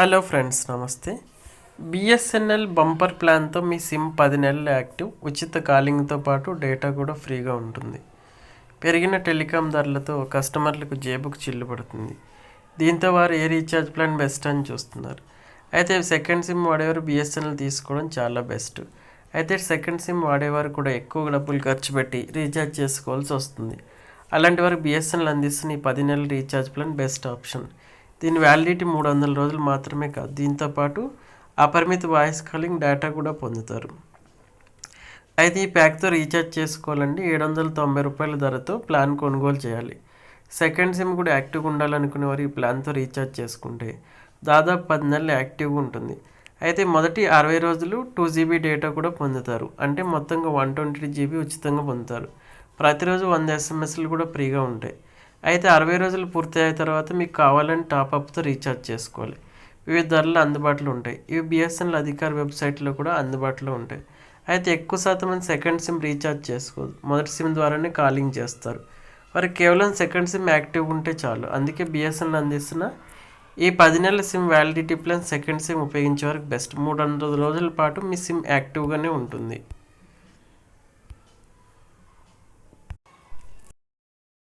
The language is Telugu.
హలో ఫ్రెండ్స్ నమస్తే. బిఎస్ఎన్ఎల్ బంపర్ ప్లాన్తో మీ సిమ్ పది నెలల యాక్టివ్ ఉచిత కాలింగ్తో పాటు డేటా కూడా ఫ్రీగా ఉంటుంది. పెరిగిన టెలికాం ధరలతో కస్టమర్లకు జేబుకు చిల్లు పడుతుంది. దీంతో వారు ఏ రీఛార్జ్ ప్లాన్ బెస్ట్ అని చూస్తున్నారు. అయితే సెకండ్ సిమ్ వాడేవారు బిఎస్ఎన్ఎల్ తీసుకోవడం చాలా బెస్ట్. అయితే సెకండ్ సిమ్ వాడేవారు కూడా ఎక్కువ డబ్బులు ఖర్చు పెట్టి రీఛార్జ్ చేసుకోవాల్సి వస్తుంది. అలాంటి వారు బిఎస్ఎన్ఎల్ అందిస్తున్న ఈ పది నెలల రీఛార్జ్ ప్లాన్ బెస్ట్ ఆప్షన్. దీని వ్యాలిడిటీ మూడు వందల రోజులు మాత్రమే కాదు. దీంతో పాటు అపరిమిత వాయిస్ కాలింగ్ డేటా కూడా పొందుతారు. అయితే ఈ ప్యాక్తో రీఛార్జ్ చేసుకోవాలండి. ఏడు వందల తొంభై రూపాయల ధరతో ప్లాన్ కొనుగోలు చేయాలి. సెకండ్ సిమ్ కూడా యాక్టివ్గా ఉండాలనుకునే వారు ఈ ప్లాన్తో రీఛార్జ్ చేసుకుంటే దాదాపు పది నెలలు యాక్టివ్గా ఉంటుంది. అయితే మొదటి అరవై రోజులు టూ జీబీ డేటా కూడా పొందుతారు. అంటే మొత్తంగా వన్ ట్వంటీ జీబీ ఉచితంగా పొందుతారు. ప్రతిరోజు వంద ఎస్ఎంఎస్లు కూడా ఫ్రీగా ఉంటాయి. అయితే అరవై రోజులు పూర్తయిన తర్వాత మీకు కావాలని టాప్అప్తో రీఛార్జ్ చేసుకోవాలి. వివిధ ధరలు అందుబాటులో ఉంటాయి. ఇవి బిఎస్ఎన్ఎల్ అధికార వెబ్సైట్లో కూడా అందుబాటులో ఉంటాయి. అయితే ఎక్కువ శాతం మంది సెకండ్ సిమ్ రీఛార్జ్ చేసుకోదు. మొదటి సిమ్ ద్వారానే కాలింగ్ చేస్తారు. మరి కేవలం సెకండ్ సిమ్ యాక్టివ్ ఉంటే చాలు. అందుకే బిఎస్ఎన్ఎల్ అందిస్తున్న ఈ పది నెలల sim validity plan second sim ఉపయోగించే వరకు బెస్ట్ మూడు వందల రోజుల పాటు మీ సిమ్ యాక్టివ్గానే ఉంటుంది.